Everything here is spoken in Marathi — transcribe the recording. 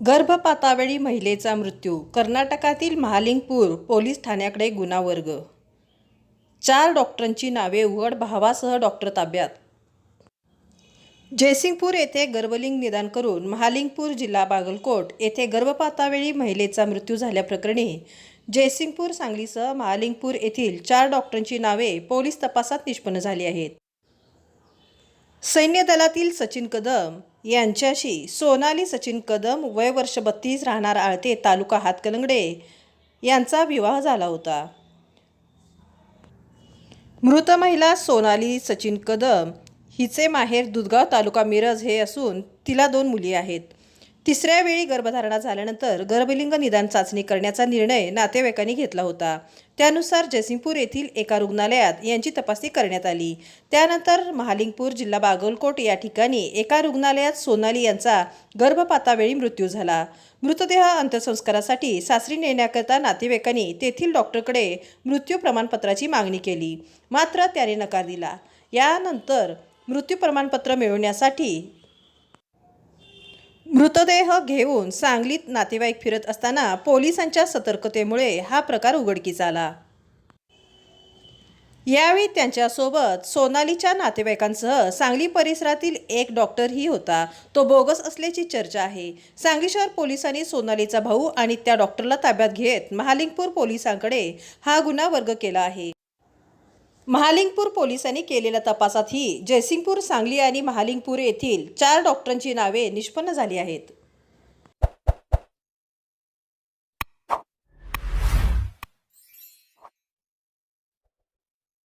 गर्भपातावेळी महिलेचा मृत्यू कर्नाटकातील महालिंगपूर पोलीस ठाण्याकडे गुन्हा वर्ग. चार डॉक्टरांची नावे उघड भावासह डॉक्टर ताब्यात. जयसिंगपूर येथे गर्भलिंग निदान करून महालिंगपूर जिल्हा बागलकोट येथे गर्भपातावेळी महिलेचा मृत्यू झाल्याप्रकरणी जयसिंगपूर सांगलीसह महालिंगपूर येथील चार डॉक्टरांची नावे पोलीस तपासात निष्पन्न झाली आहेत. सैन्य दलातील सचिन कदम यांच्याशी सोनाली सचिन कदम वय वर्ष बत्तीस राहणार आळते तालुका हातकलंगडे यांचा विवाह झाला होता. मृत महिला सोनाली सचिन कदम हिचे माहेर दुधगाव तालुका मिरज हे असून तिला दोन मुली आहेत. तिसऱ्या वेळी गर्भधारणा झाल्यानंतर गर्भलिंग निदान चाचणी करण्याचा निर्णय नातेवाईकांनी घेतला होता. त्यानुसार जयसिंगपूर येथील एका रुग्णालयात यांची तपासणी करण्यात आली. त्यानंतर महालिंगपूर जिल्हा बागलकोट या ठिकाणी एका रुग्णालयात सोनाली यांचा गर्भपातावेळी मृत्यू झाला. मृतदेह अंत्यसंस्कारासाठी सासरी नेण्याकरता नातेवाईकांनी तेथील डॉक्टरकडे मृत्यू प्रमाणपत्राची मागणी केली. मात्र त्याने नकार दिला. यानंतर मृत्यू प्रमाणपत्र मिळवण्यासाठी मृतदेह घेऊन सांगलीत नातेवाईक फिरत असताना पोलिसांच्या सतर्कतेमुळे हा प्रकार उघडकीस आला. यावेळी त्यांच्यासोबत सोनालीच्या नातेवाईकांसह सांगली परिसरातील एक डॉक्टरही होता. तो बोगस असल्याची चर्चा आहे. सांगली शहर पोलिसांनी सोनालीचा भाऊ आणि त्या डॉक्टरला ताब्यात घेत महालिंगपूर पोलिसांकडे हा गुन्हा वर्ग केला आहे. महालिंगपूर पोलिसांनी केलेल्या तपासातही जयसिंगपूर सांगली आणि महालिंगपूर येथील चार डॉक्टरांची नावे निष्पन्न झाली आहेत.